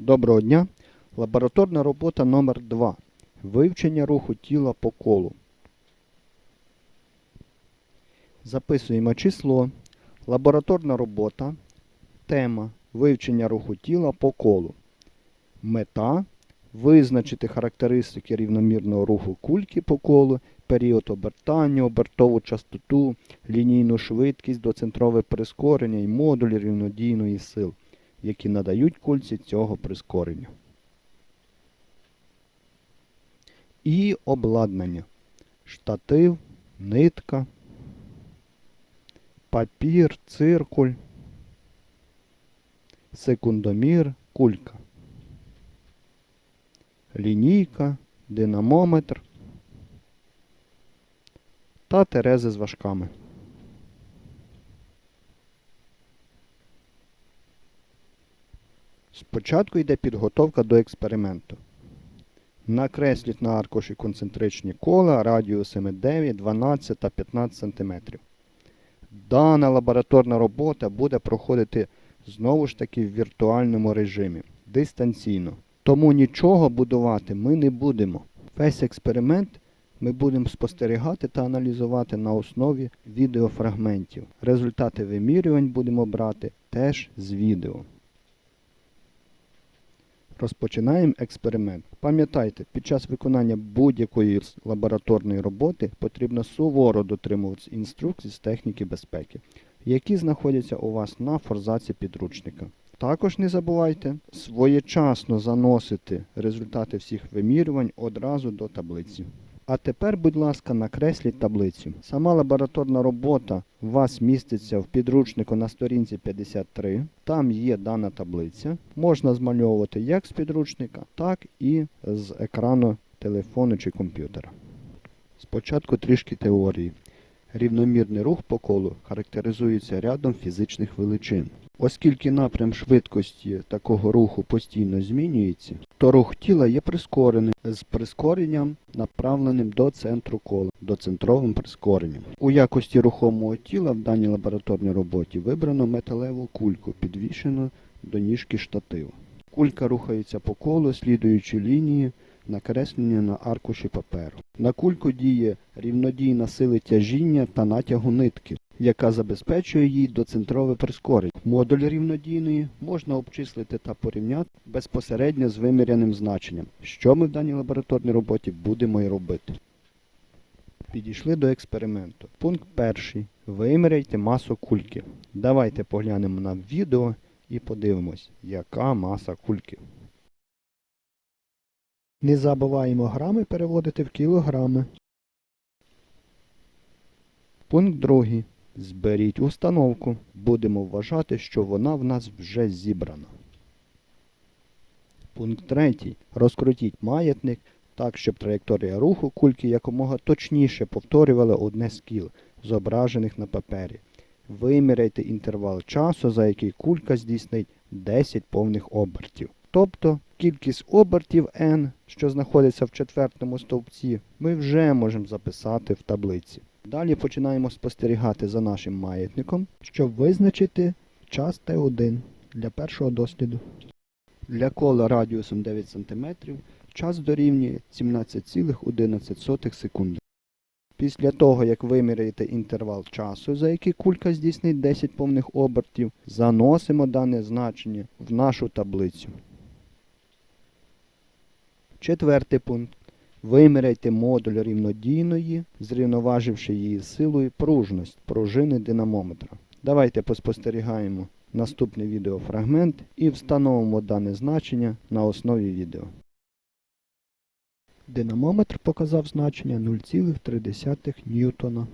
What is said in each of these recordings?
Доброго дня. Лабораторна робота номер 2 Вивчення руху тіла по колу. Записуємо число. Лабораторна робота. Тема Вивчення руху тіла по колу. Мета визначити характеристики рівномірного руху кульки по колу, період обертання, обертову частоту, лінійну швидкість, доцентрове прискорення і модуль рівнодійної сил які надають кульці цього прискорення. І обладнання. Штатив, нитка, папір, циркуль, секундомір, кулька, лінійка, динамометр та терези з важками. Спочатку йде підготовка до експерименту. Накресліть на аркуші концентричні кола радіусами 9, 12 та 15 см. Дана лабораторна робота буде проходити знову ж таки в віртуальному режимі, дистанційно. Тому нічого будувати ми не будемо. Весь експеримент ми будемо спостерігати та аналізувати на основі відеофрагментів. Результати вимірювань будемо брати теж з відео. Розпочинаємо експеримент. Пам'ятайте, під час виконання будь-якої лабораторної роботи потрібно суворо дотримуватися інструкцій з техніки безпеки, які знаходяться у вас на форзаці підручника. Також не забувайте своєчасно заносити результати всіх вимірювань одразу до таблиці. А тепер, будь ласка, накресліть таблицю. Сама лабораторна робота у вас міститься в підручнику на сторінці 53. Там є дана таблиця. Можна змальовувати як з підручника, так і з екрану телефону чи комп'ютера. Спочатку трішки теорії. Рівномірний рух по колу характеризується рядом фізичних величин. Оскільки напрям швидкості такого руху постійно змінюється, то рух тіла є прискореним з прискоренням, направленим до центру кола, доцентровим прискоренням. У якості рухомого тіла в даній лабораторній роботі вибрано металеву кульку, підвішену до ніжки штатива. Кулька рухається по колу, слідуючи лінії, накреслені на аркуші паперу. На кульку діє рівнодійна сили тяжіння та натягу нитки, яка забезпечує їй доцентрове прискорення. Модуль рівнодійної можна обчислити та порівняти безпосередньо з виміряним значенням, що ми в даній лабораторній роботі будемо і робити. Підійшли до експерименту. Пункт перший. Виміряйте масу кульки. Давайте поглянемо на відео і подивимось, яка маса кульки. Не забуваємо грами переводити в кілограми. Пункт другий. Зберіть установку. Будемо вважати, що вона в нас вже зібрана. Пункт третій. Розкрутіть маятник так, щоб траєкторія руху кульки якомога точніше повторювала одне з кіл, зображених на папері. Виміряйте інтервал часу, за який кулька здійснить 10 повних обертів. Тобто кількість обертів n, що знаходиться в четвертому стовпці, ми вже можемо записати в таблиці. Далі починаємо спостерігати за нашим маятником, щоб визначити час Т1 для першого досліду. Для кола радіусом 9 см час дорівнює 17,11 секунди. Після того, як виміряєте інтервал часу, за який кулька здійснить 10 повних обертів, заносимо дане значення в нашу таблицю. Четвертий пункт. Виміряйте модуль рівнодійної, зрівноваживши її силою пружність пружини динамометра. Давайте поспостерігаємо наступний відеофрагмент і встановимо дане значення на основі відео. Динамометр показав значення 0,3 ньютона.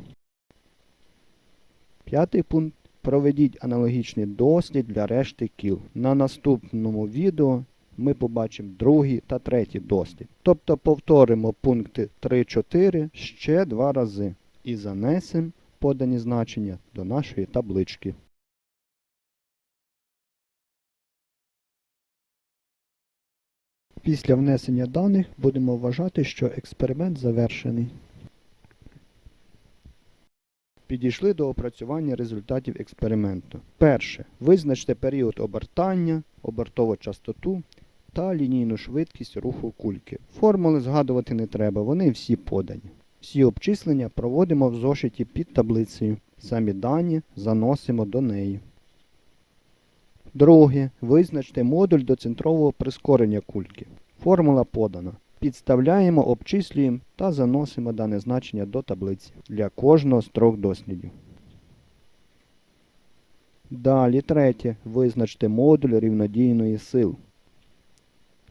П'ятий пункт. Проведіть аналогічний дослід для решти кіл. На наступному відео ми побачимо другий та третій дослід. Тобто повторимо пункти 3-4 ще два рази і занесемо подані значення до нашої таблички. Після внесення даних будемо вважати, що експеримент завершений. Підійшли до опрацювання результатів експерименту. Перше. Визначте період обертання, обертову частоту та лінійну швидкість руху кульки. Формули згадувати не треба, вони всі подані. Всі обчислення проводимо в зошиті під таблицею. Самі дані заносимо до неї. Друге. Визначте модуль доцентрового прискорення кульки. Формула подана. Підставляємо, обчислюємо та заносимо дане значення до таблиці для кожного з трьох дослідів. Далі третє. Визначте модуль рівнодійної сил.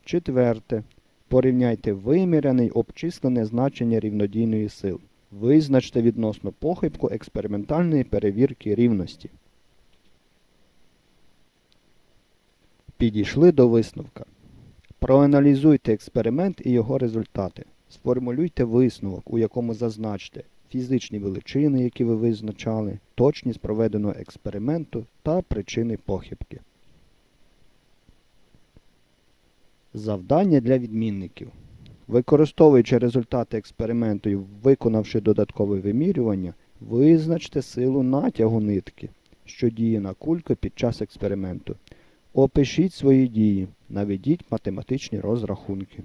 Четверте. Порівняйте виміряне й обчислене значення рівнодійної сил. Визначте відносно похибку експериментальної перевірки рівності. Підійшли до висновка. Проаналізуйте експеримент і його результати. Сформулюйте висновок, у якому зазначте фізичні величини, які ви визначали, точність проведеного експерименту та причини похибки. Завдання для відмінників. Використовуючи результати експерименту і виконавши додаткове вимірювання, визначте силу натягу нитки, що діє на кульку під час експерименту. Опишіть свої дії, наведіть математичні розрахунки.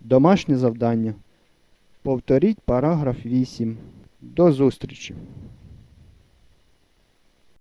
Домашнє завдання. Повторіть параграф 8. До зустрічі!